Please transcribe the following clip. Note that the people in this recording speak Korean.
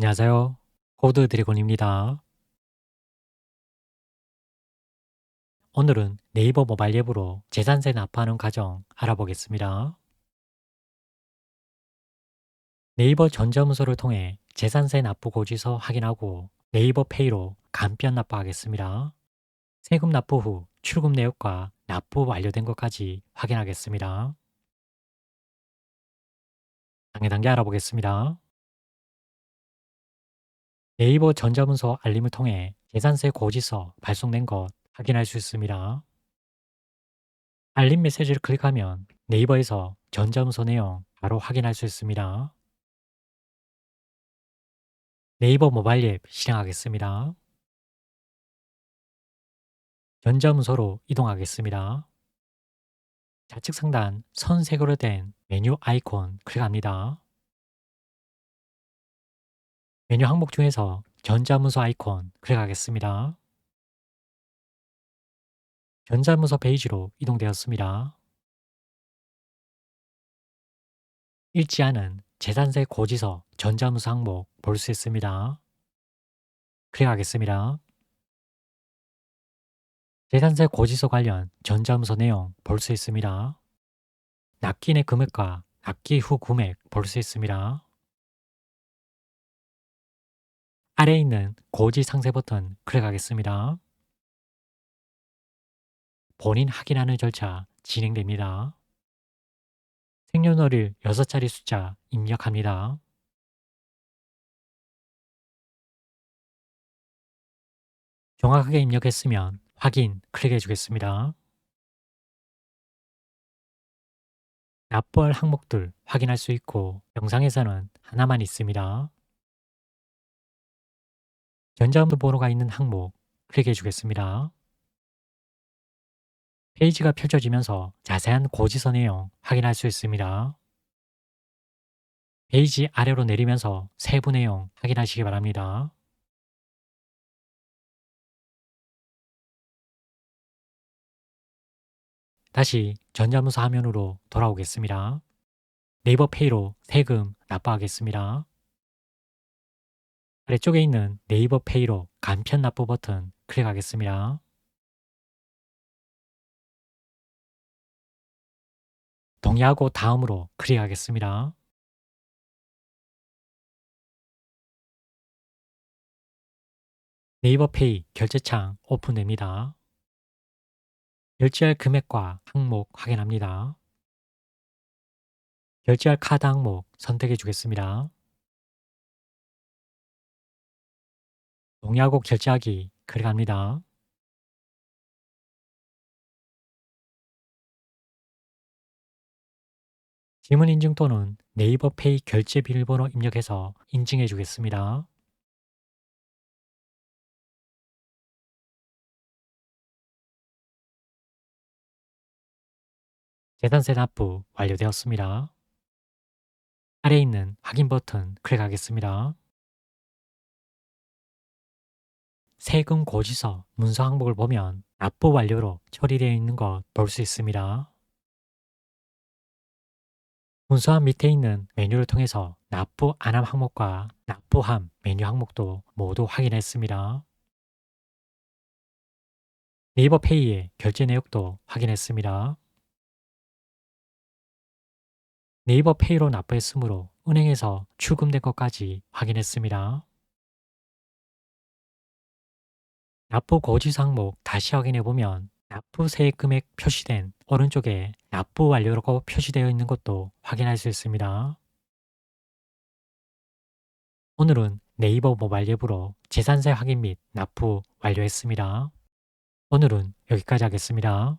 안녕하세요. 코드 드래곤입니다. 오늘은 네이버 모바일 앱으로 재산세 납부하는 과정 알아보겠습니다. 네이버 전자문서를 통해 재산세 납부 고지서 확인하고 네이버 페이로 간편 납부하겠습니다. 세금 납부 후 출금 내역과 납부 완료된 것까지 확인하겠습니다. 단계 단계 알아보겠습니다. 네이버 전자문서 알림을 통해 재산세 고지서 발송된 것 확인할 수 있습니다. 알림 메시지를 클릭하면 네이버에서 전자문서 내용 바로 확인할 수 있습니다. 네이버 모바일 앱 실행하겠습니다. 전자문서로 이동하겠습니다. 좌측 상단 선색으로 된 메뉴 아이콘 클릭합니다. 메뉴 항목 중에서 전자문서 아이콘 클릭하겠습니다. 전자문서 페이지로 이동되었습니다. 읽지 않은 재산세 고지서 전자문서 항목 볼 수 있습니다. 클릭하겠습니다. 재산세 고지서 관련 전자문서 내용 볼 수 있습니다. 납기인의 금액과 납기 후 금액 볼 수 있습니다. 아래에 있는 고지 상세 버튼 클릭하겠습니다. 본인 확인하는 절차 진행됩니다. 생년월일 6자리 숫자 입력합니다. 정확하게 입력했으면 확인 클릭해 주겠습니다. 납부할 항목들 확인할 수 있고 영상에서는 하나만 있습니다. 전자문서 번호가 있는 항목 클릭해 주겠습니다. 페이지가 펼쳐지면서 자세한 고지서 내용 확인할 수 있습니다. 페이지 아래로 내리면서 세부 내용 확인하시기 바랍니다. 다시 전자문서 화면으로 돌아오겠습니다. 네이버 페이로 세금 납부하겠습니다. 아래쪽에 있는 네이버 페이로 간편 납부 버튼 클릭하겠습니다. 동의하고 다음으로 클릭하겠습니다. 네이버 페이 결제창 오픈됩니다. 결제할 금액과 항목 확인합니다. 결제할 카드 항목 선택해 주겠습니다. 동의하고 결제하기 클릭합니다. 지문 인증 또는 네이버 페이 결제 비밀번호 입력해서 인증해 주겠습니다. 재산세 납부 완료되었습니다. 아래에 있는 확인 버튼 클릭하겠습니다. 세금 고지서 문서 항목을 보면 납부 완료로 처리되어 있는 것 볼 수 있습니다. 문서함 밑에 있는 메뉴를 통해서 납부 안함 항목과 납부함 메뉴 항목도 모두 확인했습니다. 네이버 페이의 결제 내역도 확인했습니다. 네이버 페이로 납부했으므로 은행에서 출금된 것까지 확인했습니다. 납부 고지서 항목 다시 확인해 보면 납부 세액 금액 표시된 오른쪽에 납부 완료라고 표시되어 있는 것도 확인할 수 있습니다. 오늘은 네이버 모바일 앱으로 재산세 확인 및 납부 완료했습니다. 오늘은 여기까지 하겠습니다.